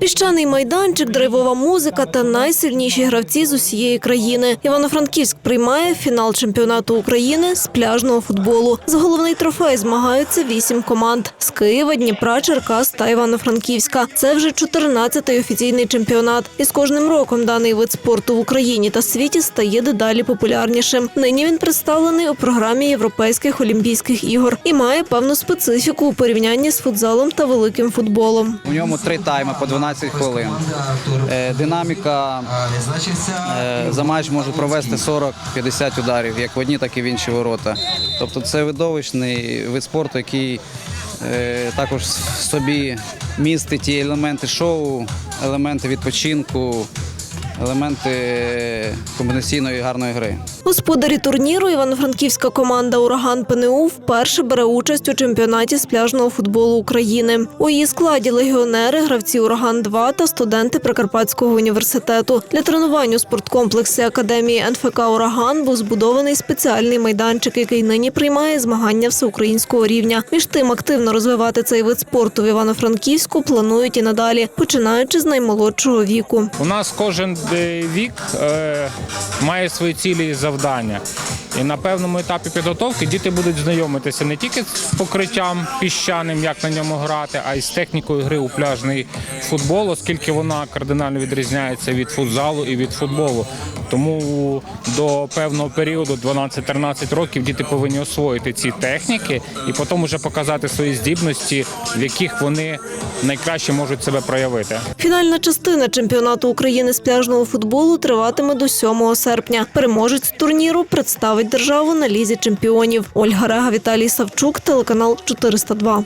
Піщаний майданчик, драйвова музика та найсильніші гравці з усієї країни. Івано-Франківськ приймає фінал чемпіонату України з пляжного футболу. За головний трофей змагаються вісім команд з Києва, Дніпра, Черкас та Івано-Франківська. Це вже 14-й офіційний чемпіонат. І з кожним роком даний вид спорту в Україні та світі стає дедалі популярнішим. Нині він представлений у програмі Європейських Олімпійських ігор і має певну специфіку у порівнянні з футзалом та великим футболом. У ньому три тайми по 12 хвилин. Е, Динаміка е, за матч може провести 40-50 ударів, як в одні, так і в інші ворота. Тобто це видовищний вид спорту, який е, також в собі містить і елементи шоу, елементи відпочинку, елементи комбінаційної гарної гри. Господарі турніру Івано-Франківська команда Ураган ПНУ вперше бере участь у чемпіонаті з пляжного футболу України. У її складі легіонери, гравці Ураган 2 та студенти Прикарпатського університету. Для тренувань у спорткомплексі академії НФК Ураган був збудований спеціальний майданчик, який нині приймає змагання всеукраїнського рівня. Між тим активно розвивати цей вид спорту в Івано-Франківську планують і надалі, починаючи з наймолодшого віку. У нас кожен вік е, має свої цілі і завдання. І на певному етапі підготовки діти будуть знайомитися не тільки з покриттям піщаним, як на ньому грати, а й з технікою гри у пляжний футбол, оскільки вона кардинально відрізняється від футзалу і від футболу. Тому до певного періоду, 12-13 років, діти повинні освоїти ці техніки і потім вже показати свої здібності, в яких вони найкраще можуть себе проявити. Фінальна частина чемпіонату України з пляжного футболу триватиме до 7 серпня. Переможець турніру представить державу на лізі чемпіонів. Ольга Рега, Віталій Савчук, телеканал 402.